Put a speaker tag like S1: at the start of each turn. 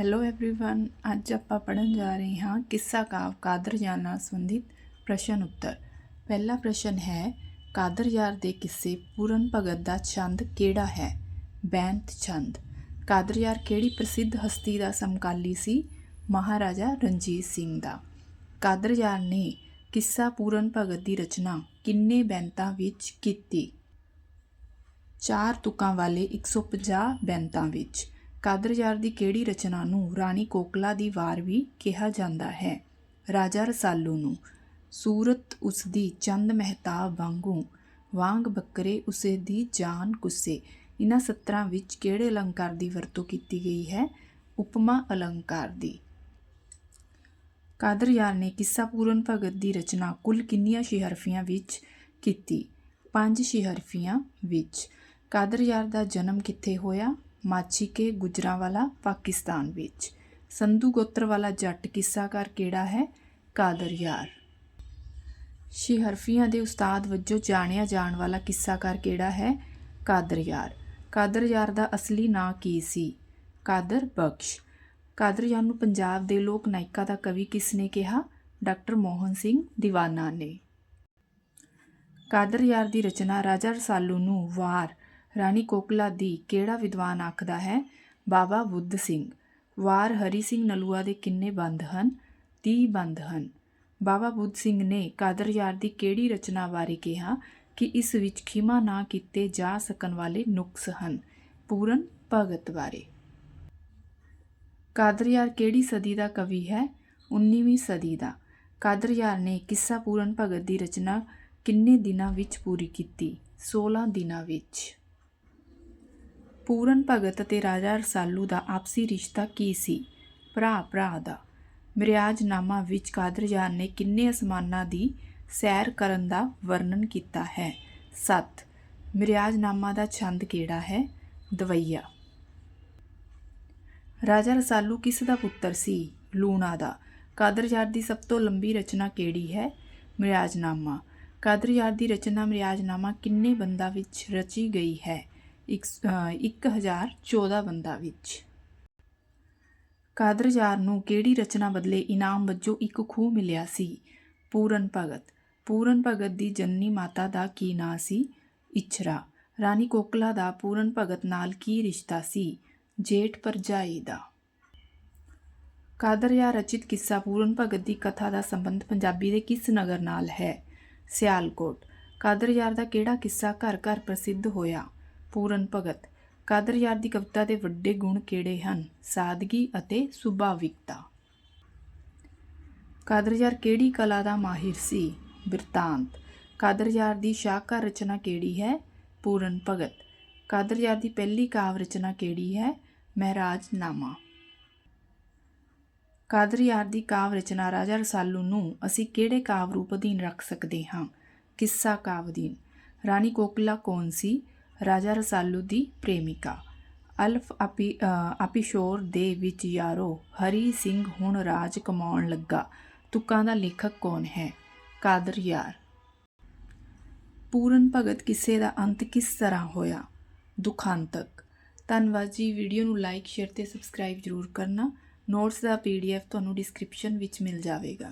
S1: Hello everyone ਅੱਜ ਆਪਾਂ ਪੜਨ ਜਾ ਰਹੇ ਹਾਂ ਕਿੱਸਾ ਕਾਵ ਕਾਦਰਯਾਰ ਨਾਲ ਸੰਬੰਧਿਤ ਪ੍ਰਸ਼ਨ ਉੱਤਰ ਪਹਿਲਾ ਪ੍ਰਸ਼ਨ ਹੈ ਕਾਦਰਯਾਰ ਦੇ ਕਿੱਸੇ ਪੂਰਨ ਭਗਤ ਦਾ ਛੰਦ ਕਿਹੜਾ ਹੈ ਬੈਂਤ ਛੰਦ ਕਾਦਰਯਾਰ ਕਿਹੜੀ ਪ੍ਰਸਿੱਧ ਹਸਤੀ ਦਾ ਸਮਕਾਲੀ ਸੀ ਮਹਾਰਾਜਾ ਰਣਜੀਤ ਸਿੰਘ ਦਾ ਕਾਦਰਯਾਰ ਨੇ ਕਿੱਸਾ ਪੂਰਨ ਭਗਤ ਦੀ ਰਚਨਾ ਕਿੰਨੇ ਬੈਂਤਾਂ ਵਿੱਚ ਕੀਤੀ ਚਾਰ ਤੁਕਾਂ ਵਾਲੇ 150 ਬੈਂਤਾਂ ਵਿੱਚ ਕਾਦਰਯਾਰ ਦੀ ਕਿਹੜੀ ਰਚਨਾ ਨੂੰ ਰਾਣੀ ਕੋਕਲਾ ਦੀ ਵਾਰ ਵੀ ਕਿਹਾ ਜਾਂਦਾ ਹੈ? ਰਾਜਾ ਰਸਾਲੂ ਨੂੰ। ਸੂਰਤ ਉਸ ਦੀ ਚੰਦ ਮਹਿਤਾਬ ਵਾਂਗੂ ਵਾਂਗ ਬੱਕਰੇ ਉਸੇ ਦੀ ਜਾਨ ਕੁੱਸੇ। ਇਹਨਾਂ ਸਤਰਾਂ ਵਿੱਚ ਕਿਹੜੇ ਅਲੰਕਾਰ ਦੀ ਵਰਤੋਂ ਕੀਤੀ ਗਈ ਹੈ? ਉਪਮਾ ਅਲੰਕਾਰ ਦੀ। ਕਾਦਰਯਾਰ ਨੇ ਕਿੱਸਾ ਪੂਰਨ ਭਗਤ ਦੀ ਰਚਨਾ ਕੁੱਲ ਕਿੰਨੀਆਂ ਸ਼ਿਹਰਫੀਆਂ ਵਿੱਚ ਕੀਤੀ? ਪੰਜ ਸ਼ਿਹਰਫੀਆਂ ਵਿੱਚ। ਕਾਦਰਯਾਰ ਦਾ ਜਨਮ ਕਿੱਥੇ ਹੋਇਆ? ਮਾਛੀਕੇ ਗੁਜਰਾਂਵਾਲਾ, ਪਾਕਿਸਤਾਨ ਵਿੱਚ। ਸੰਧੂ ਗੋਤਰ ਵਾਲਾ ਜੱਟ ਕਿੱਸਾਕਾਰ ਕਿਹੜਾ ਹੈ? ਕਾਦਰ ਕਾਦਰਯਾਰ ਸ਼ਿਹਰਫੀਆਂ ਦੇ ਉਸਤਾਦ ਵਜੋਂ ਜਾਣਿਆ ਜਾਣ ਵਾਲਾ ਕਿੱਸਾਕਾਰ ਕਿਹੜਾ ਹੈ? ਕਾਦਰ ਕਾਦਰਯਾਰ ਕਾਦਰਯਾਰ ਦਾ ਅਸਲੀ ਨਾਂ ਕੀ ਸੀ? ਕਾਦਰ ਬਖਸ਼। ਕਾਦਰ ਯਾਰ ਨੂੰ ਪੰਜਾਬ ਦੇ ਲੋਕ ਨਾਇਕਾ ਦਾ ਕਵੀ ਕਿਸ ਨੇ ਕਿਹਾ? ਡਾਕਟਰ ਮੋਹਨ ਸਿੰਘ ਦੀਵਾਨਾ ਨੇ। ਕਾਦਰ ਯਾਰ ਦੀ ਰਚਨਾ ਰਾਜਾ ਰਸਾਲੂ ਨੂੰ ਵਾਰ ਰਾਣੀ ਕੋਕਲਾ ਦੀ ਕਿਹੜਾ ਵਿਦਵਾਨ ਆਖਦਾ ਹੈ? ਬਾਬਾ ਬੁੱਧ ਸਿੰਘ। ਵਾਰ ਹਰੀ ਸਿੰਘ ਨਲੂਆ ਦੇ ਕਿੰਨੇ ਬੰਦ ਹਨ? 30 ਬੰਦ ਹਨ। ਬਾਬਾ ਬੁੱਧ ਸਿੰਘ ਨੇ ਕਾਦਰਯਾਰ ਦੀ ਕਿਹੜੀ ਰਚਨਾ ਬਾਰੇ ਕਿਹਾ ਕਿ ਇਸ ਵਿੱਚ ਖਿਮਾ ਨਾ ਕੀਤੇ ਜਾ ਸਕਣ ਵਾਲੇ ਨੁਕਸ ਹਨ? ਪੂਰਨ ਭਗਤ ਬਾਰੇ। ਕਾਦਰਯਾਰ ਕਿਹੜੀ ਸਦੀ ਦਾ ਕਵੀ ਹੈ? 19ਵੀਂ ਸਦੀ ਦਾ। ਕਾਦਰਯਾਰ ਨੇ ਕਿੱਸਾ ਪੂਰਨ ਭਗਤ ਦੀ ਰਚਨਾ ਕਿੰਨੇ ਦਿਨਾਂ ਵਿੱਚ ਪੂਰੀ ਕੀਤੀ? 16 ਦਿਨਾਂ ਵਿੱਚ। ਪੂਰਨ ਭਗਤ ਅਤੇ ਰਾਜਾ ਰਸਾਲੂ ਦਾ ਆਪਸੀ ਰਿਸ਼ਤਾ ਕੀ ਸੀ? ਭਰਾ ਭਰਾ ਦਾ। ਮਿਰਿਆਜਨਾਮਾ ਵਿੱਚ ਕਾਦਰਯਾਰ ਨੇ ਕਿੰਨੇ ਅਸਮਾਨਾਂ ਦੀ ਸੈਰ ਕਰਨ ਦਾ ਵਰਣਨ ਕੀਤਾ ਹੈ? 7 ਮਿਰਿਆਜਨਾਮਾ ਦਾ ਛੰਦ ਕਿਹੜਾ ਹੈ? ਦਵਈਆ। ਰਾਜਾ ਰਸਾਲੂ ਕਿਸ ਦਾ ਪੁੱਤਰ ਸੀ? ਲੂਣਾ ਦਾ। ਕਾਦਰਯਾਰ ਦੀ ਸਭ ਤੋਂ ਲੰਬੀ ਰਚਨਾ ਕਿਹੜੀ ਹੈ? ਮਿਰਿਆਜਨਾਮਾ ਕਾਦਰਯਾਰ ਦੀ ਰਚਨਾ ਮਿਰਿਆਜਨਾਮਾ ਕਿੰਨੇ ਬੰਦਾਂ ਵਿੱਚ ਰਚੀ ਗਈ ਹੈ? 1014 ਬੰਦਾ ਵਿੱਚ। ਕਾਦਰਯਾਰ ਨੂੰ ਕਿਹੜੀ ਰਚਨਾ ਬਦਲੇ ਇਨਾਮ ਵਜੋਂ ਇੱਕ ਖੂਹ ਮਿਲਿਆ ਸੀ? ਪੂਰਨ ਭਗਤ। ਪੂਰਨ ਭਗਤ ਦੀ ਜਨਨੀ ਮਾਤਾ ਦਾ ਕੀ ਨਾਂ ਸੀ? ਇਛਰਾ। ਰਾਣੀ ਕੋਕਲਾ ਦਾ ਪੂਰਨ ਭਗਤ ਨਾਲ ਕੀ ਰਿਸ਼ਤਾ ਸੀ? ਜੇਠ ਪਰਜਾਈ ਦਾ। ਕਾਦਰਯਾਰ ਰਚਿਤ ਕਿੱਸਾ ਪੂਰਨ ਭਗਤ ਦੀ ਕਥਾ ਦਾ ਸੰਬੰਧ ਪੰਜਾਬੀ ਦੇ ਕਿਸ ਨਗਰ ਨਾਲ ਹੈ? ਸਿਆਲਕੋਟ। ਕਾਦਰਯਾਰ ਦਾ ਕਿਹੜਾ ਕਿੱਸਾ ਘਰ ਘਰ ਪ੍ਰਸਿੱਧ ਹੋਇਆ? ਪੂਰਨ ਭਗਤ। ਕਾਦਰ ਯਾਰ ਦੀ ਕਵਿਤਾ ਦੇ ਵੱਡੇ ਗੁਣ ਕਿਹੜੇ ਹਨ? ਸਾਦਗੀ ਅਤੇ ਸੁਭਾਵਿਕਤਾ। ਕਾਦਰ ਯਾਰ ਕਿਹੜੀ ਕਲਾ ਦਾ ਮਾਹਿਰ ਸੀ? ਬਿਰਤਾਂਤ। ਕਾਦਰ ਯਾਰ ਦੀ ਸ਼ਾਹਕਾਰ ਰਚਨਾ ਕਿਹੜੀ ਹੈ? ਪੂਰਨ ਭਗਤ। ਕਾਦਰ ਯਾਰ ਦੀ ਪਹਿਲੀ ਕਾਵ ਰਚਨਾ ਕਿਹੜੀ ਹੈ? ਮਹਿਰਾਜਨਾਮਾ। ਕਾਦਰਯਾਰ ਦੀ ਕਾਵ ਰਚਨਾ ਰਾਜਾ ਰਸਾਲੂ ਨੂੰ ਅਸੀਂ ਕਿਹੜੇ ਕਾਵ ਰੂਪ ਅਧੀਨ ਰੱਖ ਸਕਦੇ ਹਾਂ? ਕਿੱਸਾ ਕਾਵ ਅਧੀਨ। ਰਾਣੀ ਕੋਕਲਾ ਕੌਣ ਸੀ? ਰਾਜਾ ਰਸਾਲੂ ਦੀ ਪ੍ਰੇਮਿਕਾ। ਅਲਫ ਆਪੀ ਆਪੀਸ਼ੋਰ ਦੇ ਵਿੱਚ ਯਾਰੋ, ਹਰੀ ਸਿੰਘ ਹੁਣ ਰਾਜ ਕਮਾਉਣ ਲੱਗਾ। ਤੁਕਾਂ ਦਾ ਲੇਖਕ ਕੌਣ ਹੈ? ਕਾਦਰ ਯਾਰ। ਪੂਰਨ ਭਗਤ ਕਿਸੇ ਦਾ ਅੰਤ ਕਿਸ ਤਰ੍ਹਾਂ ਹੋਇਆ? ਦੁਖਾਂਤਕ। ਧੰਨਵਾਦ ਜੀ। ਵੀਡੀਓ ਨੂੰ ਲਾਈਕ, ਸ਼ੇਅਰ ਤੇ ਸਬਸਕ੍ਰਾਈਬ ਜ਼ਰੂਰ ਕਰਨਾ। ਨੋਟਸ ਦਾ ਪੀਡੀਐਫ ਤੁਹਾਨੂੰ ਡਿਸਕ੍ਰਿਪਸ਼ਨ ਵਿੱਚ ਮਿਲ ਜਾਵੇਗਾ।